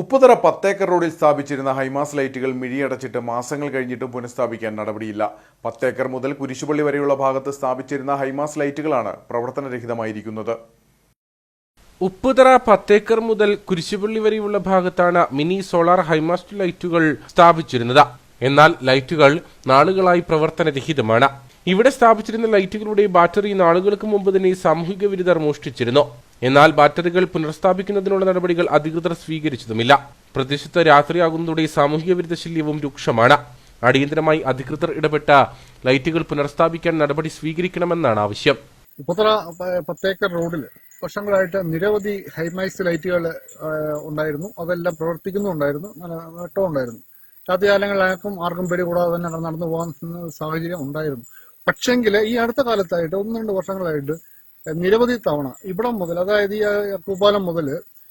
ഉപ്പുതറ പത്തേക്കർ റോഡിൽ സ്ഥാപിച്ചിരുന്ന ഹൈമാസ് ലൈറ്റുകൾ മിഴിയടച്ചിട്ട് മാസങ്ങൾ കഴിഞ്ഞിട്ടും പുനഃസ്ഥാപിക്കാൻ നടപടിയില്ല. പത്തേക്കർ മുതൽ കുരിശുപള്ളി വരെയുള്ള ഭാഗത്ത് സ്ഥാപിച്ചിരുന്ന ഹൈമാസ് ലൈറ്റുകളാണ് പ്രവർത്തനരഹിതമായിരിക്കുന്നത്. ഉപ്പുതറ പത്തേക്കർ മുതൽ കുരിശുപള്ളി വരെയുള്ള ഭാഗത്താണ് മിനി സോളാർ ഹൈമാസ് ലൈറ്റുകൾ സ്ഥാപിച്ചിരുന്നത്. എന്നാൽ ലൈറ്റുകൾ നാളുകളായി പ്രവർത്തനരഹിതമാണ്. ഇവിടെ സ്ഥാപിച്ചിരുന്ന ലൈറ്റുകളുടെ ബാറ്ററി നാളുകൾക്ക് മുമ്പ് തന്നെ സാമൂഹിക വിരുദ്ധർ മോഷ്ടിച്ചിരുന്നു. എന്നാൽ ബാറ്ററികൾ പുനഃസ്ഥാപിക്കുന്നതിനുള്ള നടപടികൾ അധികൃതർ സ്വീകരിച്ചതുമില്ല. പ്രദേശത്ത് രാത്രിയാകുന്നതോടെ സാമൂഹിക വിരുദ്ധ ശല്യവും രൂക്ഷമാണ്. അടിയന്തരമായി അധികൃതർ ഇടപെട്ട ലൈറ്റുകൾ പുനഃസ്ഥാപിക്കാൻ നടപടി സ്വീകരിക്കണമെന്നാണ് ആവശ്യം. പ്രത്യേക റോഡിൽ വർഷങ്ങളായിട്ട് നിരവധി ഹൈമൈസ് ലൈറ്റുകൾ ഉണ്ടായിരുന്നു. അതെല്ലാം പ്രവർത്തിക്കുന്നുണ്ടായിരുന്നു നല്ല നേട്ടമുണ്ടായിരുന്നു രാത്രികാലങ്ങളിൽ ആർക്കും പേടി കൂടാതെ തന്നെ നടന്നു പോകാൻ സാഹചര്യം ഉണ്ടായിരുന്നു. പക്ഷെങ്കിൽ ഈ അടുത്ത കാലത്തായിട്ട് ഒന്ന് രണ്ട് വർഷങ്ങളായിട്ട് നിരവധി തവണ ഇവിടം മുതൽ അതായത് ഈ പൂപ്പാലം മുതൽ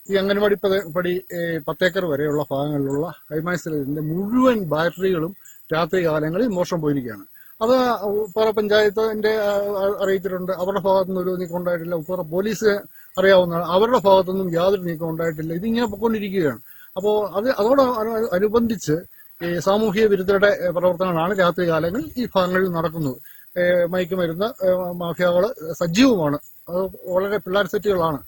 ഈ അംഗൻവാടി പടി പത്തേക്കർ വരെയുള്ള ഭാഗങ്ങളിലുള്ള ഹൈമൈസ് മുഴുവൻ ബാറ്ററികളും രാത്രി കാലങ്ങളിൽ മോഷണം പോയിരിക്കുകയാണ്. അത് ഉപ്പാറ പഞ്ചായത്തിന്റെ അറിയിച്ചിട്ടുണ്ട്. അവരുടെ ഭാഗത്തുനിന്ന് ഒരു നീക്കം ഉണ്ടായിട്ടില്ല ഉപ്പാറ പോലീസ് അറിയാവുന്നതാണ്. അവരുടെ ഭാഗത്തുനിന്നും യാതൊരു നീക്കം ഉണ്ടായിട്ടില്ല. ഇതിങ്ങനെ പൊക്കൊണ്ടിരിക്കുകയാണ് അപ്പോൾ അത് അതോട് അനുബന്ധിച്ച് സാമൂഹിക വിരുദ്ധരുടെ പ്രവർത്തനങ്ങളാണ് രാത്രി കാലങ്ങളിൽ ഈ ഭാഗങ്ങളിൽ നടക്കുന്നത്. മയക്കുമരുന്ന് മാഫിയകൾ സജീവമാണ്. അത് വളരെ പിള്ളേർ സെറ്റുകളാണ്.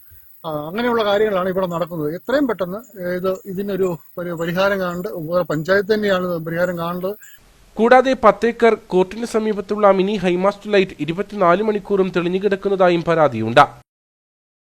അങ്ങനെയുള്ള കാര്യങ്ങളാണ് ഇവിടെ നടക്കുന്നത്. എത്രയും പെട്ടെന്ന് ഇത് ഇതിനൊരു പരിഹാരം കാണണ്ട് പഞ്ചായത്ത് തന്നെയാണ് പരിഹാരം കാണേണ്ടത്. കൂടാതെ പത്തേക്കർ കോർട്ടിന് സമീപത്തുള്ള മിനി ഹൈമാസ്റ്റ് ലൈറ്റ് ഇരുപത്തിനാല് മണിക്കൂറും തെളിഞ്ഞു കിടക്കുന്നതായും പരാതിയുണ്ട്.